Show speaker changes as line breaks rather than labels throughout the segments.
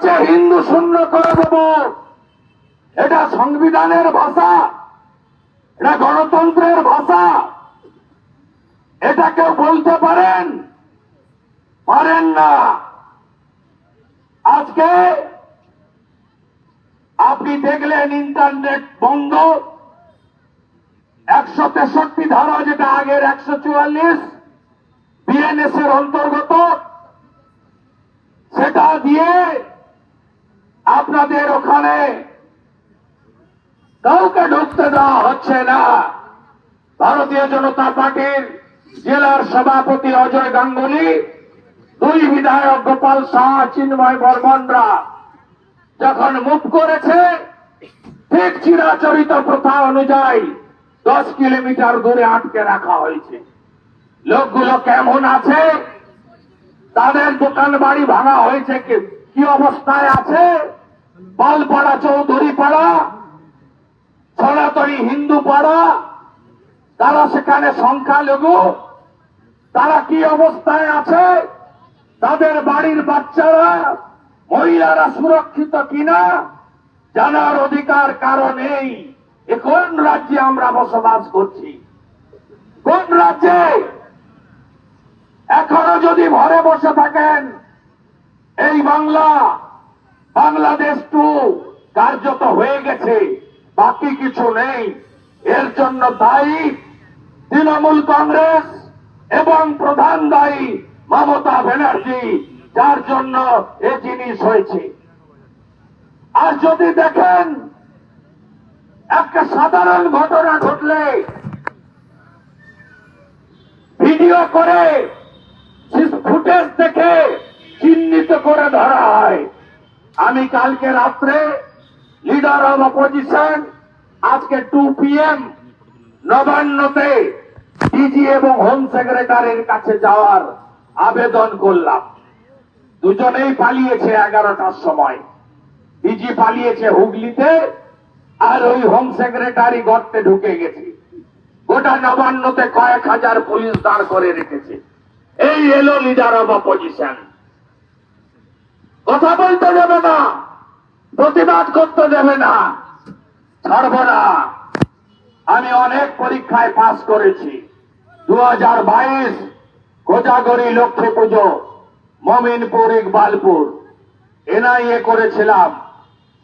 হচ্ছে হিন্দু শূন্য করে দেব। এটা সংবিধানের ভাষা। এটা গণতন্ত্রের ভাষা। এটা কেউ বলতে পারেন? পারেন না। আজকে আপনি দেখলেন ইন্টারনেট বন্ধ। একশো তেষট্টি ধারা যেটা আগের একশো চুয়াল্লিশ বিএনএস এর অন্তর্গত, সেটা দিয়ে আপনাদের ওখানে কাউকে ঢুকতে দেওয়া হচ্ছে না। ভারতীয় জনতা পার্টির জেলার সভাপতি অজয় গাঙ্গুলি, দুই বিধায়ক গোপাল শাহ, চিন্ময় বর্মনরা যখন মুখ করেছে, ঠিক চিরাচরিত প্রথা অনুযায়ী দশ কিলোমিটার দূরে আটকে রাখা হয়েছে। লোকগুলো কেমন আছে? তাদের দোকান বাড়ি ভাঙা হয়েছে কি অবস্থায় আছে? পালপাড়া চৌধুরী পাড়া সনাতনী হিন্দু পাড়া তারা সেখানে সংখ্যালঘু, তারা কি অবস্থায় আছে? তাদের বাড়ির বাচ্চারা, মহিলারা সুরক্ষিত কিনা? জানার অধিকার কারণ কোন রাজ্যে আমরা বসবাস করছি? কোন রাজ্যে? এখনও যদি ঘরে বসে থাকেন, এই বাংলা বাংলাদেশ টু কার্যত হয়ে গেছে, বাকি কিছু নেই। এর জন্য দায়ী তৃণমূল কংগ্রেস এবং প্রধান দায়ী মমতা ব্যানার্জি, যার জন্য এ জিনিস হয়েছে। আর যদি দেখেন, একটা সাধারণ ঘটনা ঘটলে ভিডিও করে ফুটেজ দেখে চিহ্নিত করে ধরা হয়। আমি কালকে রাত্রে লিডার অব অপোজিশন আজকে টু পিএম নবান্নতে ডিজি এবং হোম সেক্রেটারির কাছে যাওয়ার আবেদন করলাম। দুজনেই পালিয়েছে এগারোটার সময়। ডিজি পালিয়েছে হুগলিতে, আর ওই হোম সেক্রেটারি গর্তে ঢুকে গেছে। গোটা নবান্নতে কয়েক হাজার পুলিশ দাঁড় করে রেখেছে। এই এলো লিডার অব অপোজিশন কথা বলতে দেবে না, প্রতিবাদ করতে দেবে না। ছাড়ব না। আমি অনেক পরীক্ষায় পাস করেছি। দু হাজার বাইশ কোজাগরি লক্ষ্মী পুজো, মমিনপুর, ইকবালপুর। এনআইএ করেছিলাম।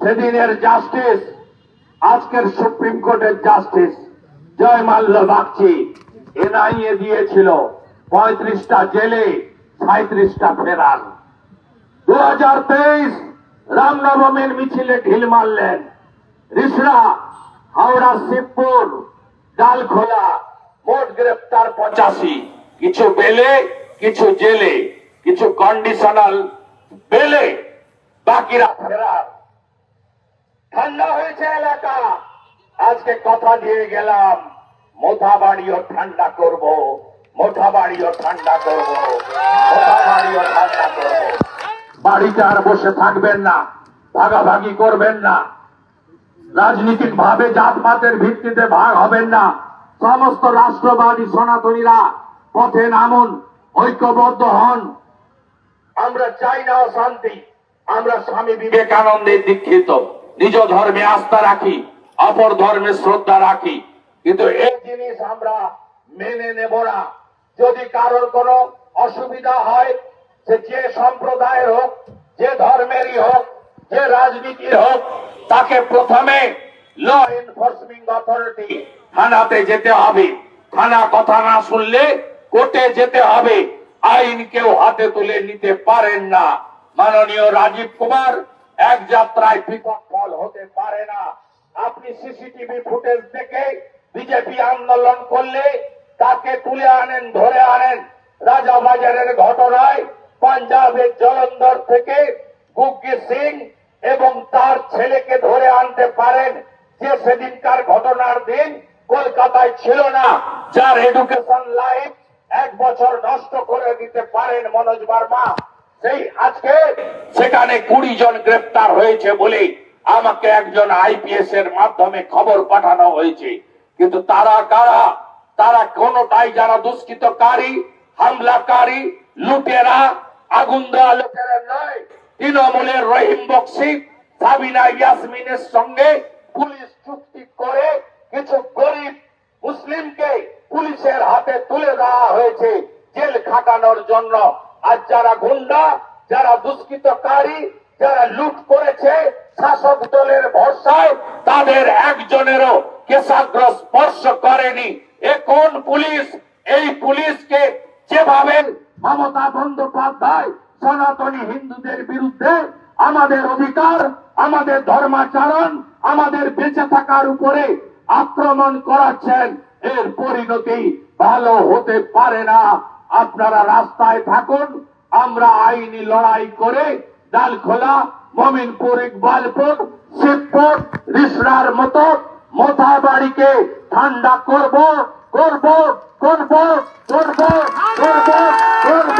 সেদিনের জাস্টিস, আজকের সুপ্রিম কোর্টের justice Joymalya Bagchi. NIA দিয়েছিল পঁয়ত্রিশটা জেলে সাঁত্রিশটা ফেরার। দু হাজার তেইশ রামনবমীর মিছিলে ঢিল মারলেন। রিসরা, হাওড়া, শিবপুর, ডালখোলা, মোট গ্রেপ্তার পঁচাশি। কিছু বেলে, কিছু জেলে, কিছু কন্ডিশনাল বেলে বাকিরা ফেরার। ঠান্ডা হয়েছে এলাকা। আজকে কথা দিয়ে গেলাম মোথা বাড়িও ঠান্ডা করব মোথা বাড়িও ঠান্ডা করব মোথা বাড়িও ঠান্ডা করব। বাড়িতে আর বসে থাকবেন না, ভাগাভাগি করবেন না। রাজনীতিক ভাবে জাতপাতের ভিত্তিতে ভাগ হবেন না। সমস্ত রাষ্ট্রবাদী সনাতনীরা পথে নামুন, ঐক্যবদ্ধ হন। আমরা চাই না অশান্তি, আমরা স্বামী বিবেকানন্দের দীক্ষিত, নিজ ধর্মে আস্থা রাখি, অপর ধর্মে শ্রদ্ধা রাখি। কিন্তু এই জিনিস আমরা মেনে নেব না। যদি কারোর কোনো অসুবিধা হয় সে যে সম্প্রদায়ের হোক, যে ধর্মেরই হোক, যে রাজনীতির হোক, তাকে প্রথমে ল এনফোর্সিং অথরিটি থানাতে যেতে হবে। থানা কথা না শুনলে কোর্টে যেতে হবে। আইন কেউ হাতে তুলে নিতে পারেন না। মাননীয় রাজীব কুমার, এক যাত্রায় পৃথক ফল হতে পারে না। আপনি সিসিটিভি ফুটেজ দেখে বিজেপি আন্দোলন করলে তাকে তুলে আনেন, ধরে আনেন। রাজাবাজারের ঘটনায় পাঞ্জাবের জলন্ধর থেকে গুগ্গি সিং এবং তার ছেলেকে ধরে আনতে পারেন, যে সেদিনকার ঘটনার দিন কলকাতায় ছিল না। যার এডুকেশন লাইফ এক বছর নষ্ট করে দিতে পারেন মনোজ বার্মা। সেই আজকে সেখানে কুড়ি জন গ্রেপ্তার হয়েছে বলে আমাকে একজন আইপিএস এর মাধ্যমে খবর পাঠানো হয়েছে। কিন্তু তারা কারা? তারা কোনটাই যারা দুষ্কৃতকারী, হামলাকারী লুটেরা, আগুন দেওয়া লোকেরা নয়। তৃণমূলের রহিম বক্সি, সাবিনা ইয়াসমিনের সঙ্গে পুলিশ চুক্তি করে কিছু গরিব মুসলিমকে পুলিশের হাতে তুলে দেওয়া হয়েছে জেল খাটানোর জন্য। আর যারা গুন্ডা, যারা দুষ্কৃতকারী, যারা লুট করেছে শাসক দলের ভরসায়, তাদের একজনেরও কেশাগ্র স্পর্শ করেনি। এখন পুলিশ এই পুলিশকে যেভাবে মমতা বন্দ্যোপাধ্যায় সনাতনী হিন্দুদের বিরুদ্ধে আমাদের অধিকার, আমাদের ধর্মাচরণ, আমাদের বেঁচে থাকার উপরে আক্রমণ করাচ্ছেন। এর পরিণতি ভালো হতে পারে না। আপনারা রাস্তায় থাকুন, আমরা আইনি লড়াই করে ডালখোলা, মমিনপুর, ইকবালপুর, শিবপুর রিসরার মতো মোথাবাড়িকে ঠান্ডা করব করব করব করব করব করব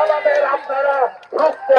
আমাদের আপনারা রুখতে